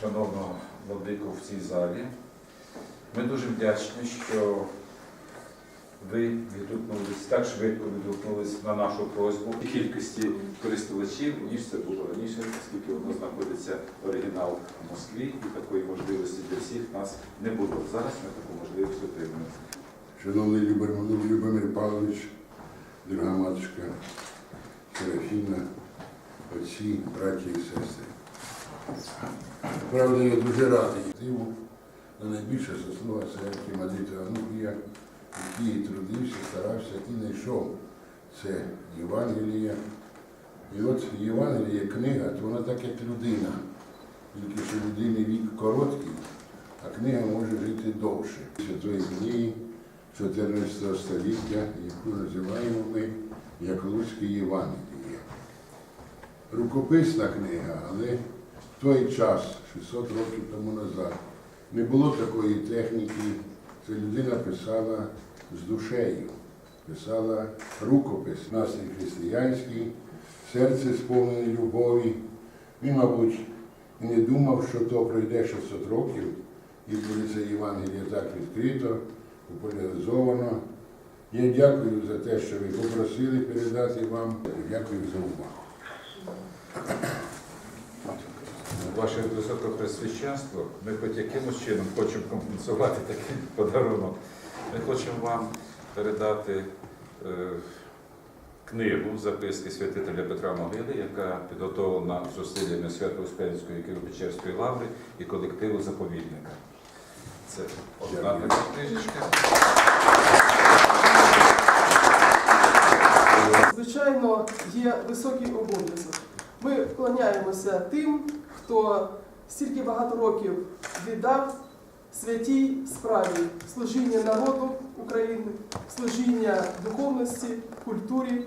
шановного владику в цій залі. Ми дуже вдячні, що ви відгукнулись так швидко відгукнулись на нашу просьбу кількості користувачів, ніж це було раніше, оскільки воно знаходиться оригінал в Москві, і такої можливості для всіх нас не було. Зараз ми таку можливість отримуємо. Шановний Любомир Павлович, дорога матушка Серафіна, отці, браті і сестри. Правда, я дуже радий диву, але найбільша заслуга це Тімадита Ануфрія, який трудився, старався і знайшов це Євангеліє. І от Євангеліє книга, то вона так як людина. Тільки що людини вік короткий, а книга може жити довше. Святої книги 14 століття, яку називаємо ми як Луцьке Євангеліє. Рукописна книга, але той час, 600 років тому назад, не було такої техніки. Це людина писала з душею, писала рукопис, настрій християнський, серце сповнене любові. Він, мабуть, не думав, що то пройде 600 років, і буде це Євангеліє так відкрито, популяризовано. Я дякую за те, що ви попросили передати вам. Дякую за увагу. Ваше високопресвященство, ми хоч якимось чином хочемо компенсувати такий подарунок. Ми хочемо вам передати е, книгу записки святителя Петра Могили, яка підготовлена зусиллями Свято-Успенської Києво-Печерської лаври і колективу заповідника. Це одна така книжечка. Звичайно, є високий обов'язок. Ми вклоняємося тим, хто стільки багато років віддав святій справі служіння народу України, служіння духовності, культурі,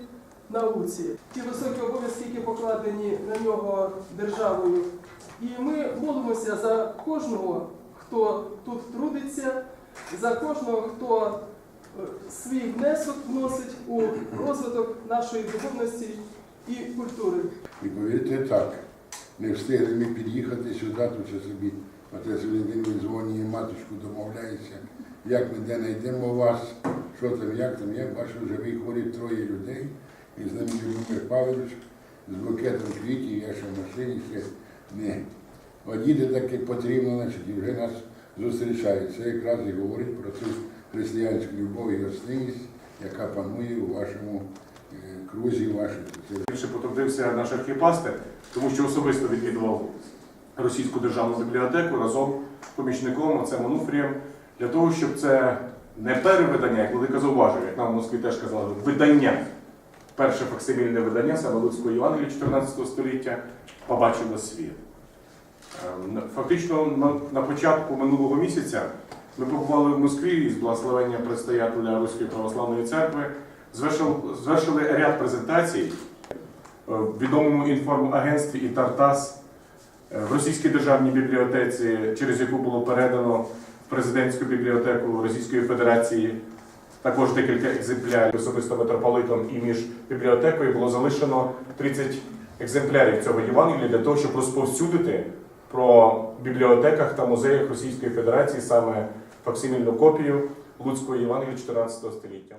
науці. Ті високі обов'язки, які покладені на нього державою. І ми молимося за кожного, хто тут трудиться, за кожного, хто е, свій внесок вносить у розвиток нашої духовності і культури. І повірте так, не встигли ми під'їхати сюди, тут ще собі отець Валентин дзвонює, матушку домовляється, як ми де знайдемо вас, що там, як там, я бачу, вже виходить троє людей, і з ними Любомир Павлович з букетом квітів, я ще в машині ще не одіти так, як потрібно, значить, і вже нас зустрічають. Це якраз і говорить про цю християнську любов і гостинність, яка панує у вашому крузі, ваших. Більше потрудився наш архіпастер, тому що особисто відвідував російську державну бібліотеку разом з помічником отцем Онуфрієм, для того, щоб це не перевидання, як велика зауважує, як нам в Москві теж казали, видання. Перше факсимільне видання саме Луцького Євангелія 14 століття побачило світ. Ем, Фактично на, на початку минулого місяця ми побували в Москві із благословення предстоятеля Руської православної церкви, звершили, ряд презентацій е, в відомому інформагентстві і Тартас е, в Російській державній бібліотеці, через яку було передано в президентську бібліотеку Російської Федерації. Також декілька екземплярів особисто митрополитом і між бібліотекою було залишено 30 екземплярів цього Євангелія для того, щоб розповсюдити про бібліотеках та музеях Російської Федерації саме факсимільну копію Луцького Євангелія 14 століття.